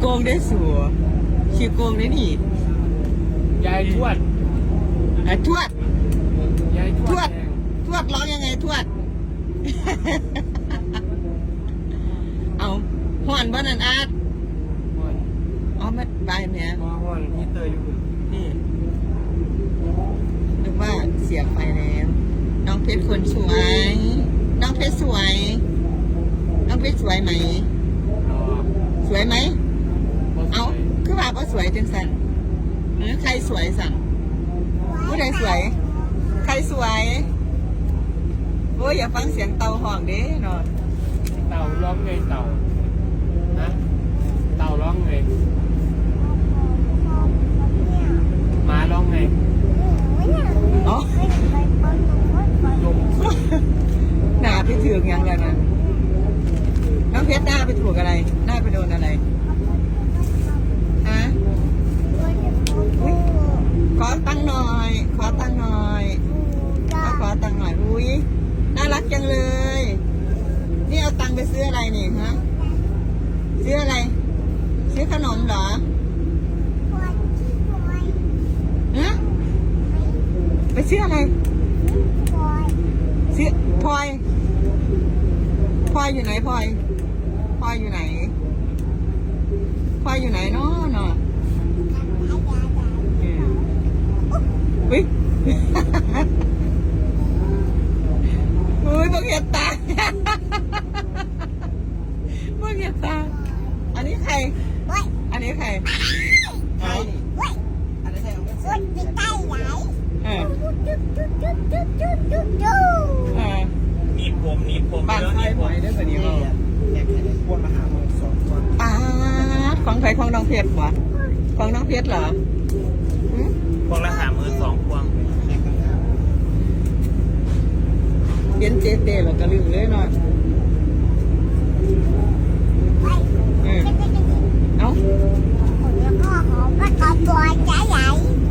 โกงได้สัวขี้โกงได้นี่ยายทวดอะทวด ยายททววดดทวดร้องยังไงทวด เอาห่อนบ้านันอาดม่วนเอามาบายเนี่ยมอม่วนพี่เตยอยู่นี่นึกว่าเสียบไปแล้ว น้องเพชรคนสวย น้องเพชรสวย น้องเพชรสวยไหมรอสวยไหม บ่ส เอา วย คือ ว่าก็สวยจังสันเออใครสวยสันผู้ใดสวย ใครสวยโอ้ยอย่าฟังเสียงเตาห้องเด้เนาะเต่าร้องไงเต่านะเต่าร้องไงหมาร้องไงเอ๋อลมหน้าไปถือกยังไงนะน้องเพชรหน้าไปถูกอะไร หน้าไปโดนอะไร ฮะ ขอตังค์หน่อย ขอตังค์หน่อยขอขอตังค์หน่อย อุ้ยน่ารัก จังเลย นี่เอาตังค์ไปซื้ออะไรนี่ฮะ ซื้ออะไร ซื้อขนมเหรอฮะไปซื้ออะไร ซื้อพลอยพลอยอยู่ไหนพลอยพลอยอยู่ไหนพลอยอยู่ไหนเนาะเนาะอุ้ย อุ้ ยบังเห็ดตาบังเห็ดตา อันนี้ใคร อันนี้ใครเอาเออเออหนีบผมหนีบผมบ้านไฟหอยได้อแบบนี้เราแยกแค่นี้วนมาหาผมสองคนอ่าของใครของน้องเพชรวะของน้องเพชรเหรอหืมพวงละหามือสองพวงแยกกันครับ เห็นเจเตแล้วก็ลืมเลยเนาะเออเอ้า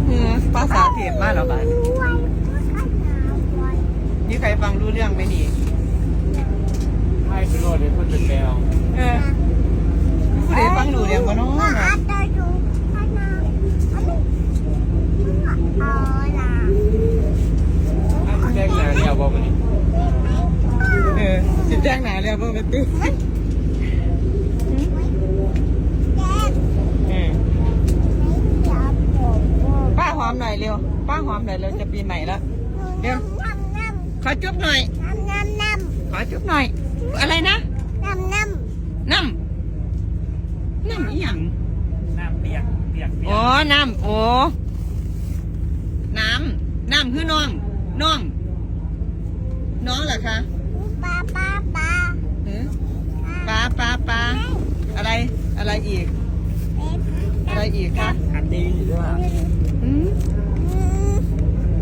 เออภาษาเทพมากเหรอบ้านนี่ใครฟังรู้เรื่องไหมนี่ ให้ไปโรดเลยเพื่อนเป็นแมวเออผู้ใดฟังรู้เรื่องบ่เนาะเนาะ อ้าวแจ้งหนาเดียวบอกมานี่ เออ สิแจ้งหนาแล้วบ่เป็นติเออป้าหอมหน่อยเร็ว ป้าหอมหน่อยเร็วจะปีใหม่แล้วขอจุ๊บหน่อย ขอจุ๊บหน่อย อะไรนะน้ำน้ำอีหยังน้ำเปียก เปียกเปียอ๋อกน้ำโอ้น้ำน้ำคือน้อง น้อง น้องเหรอคะหือปลา ปลาปลา อะไร อะไรอีก อะไรอีกคะ อันนี้หรือว่าหืม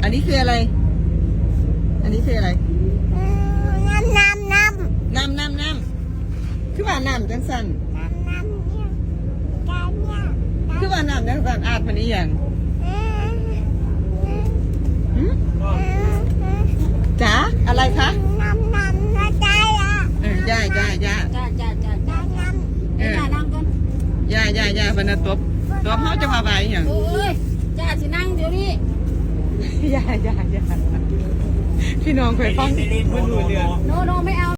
อันนี้คืออะไร อันนี้คืออะไร น้ำน้ำน้ำคือว่าน้ำจังสันคือว่าน้ำจังสันอาดมันนี้อย่างหืมก็จ๋าอะไรคะเออย่าย่าย่า จ้าจ้าจ้าจ้า เออ จ้านั่งก่อน ย่าย่าย่า บรรณตบตบเขาจะมาไปอย่างโอ้ยจ้าสินั่งเดี๋ยวนี้ย่าย่าย่าพี่น้องเคยฟังซีรีส์โนมันโนรู้โนเรืองโนโนไม่เอา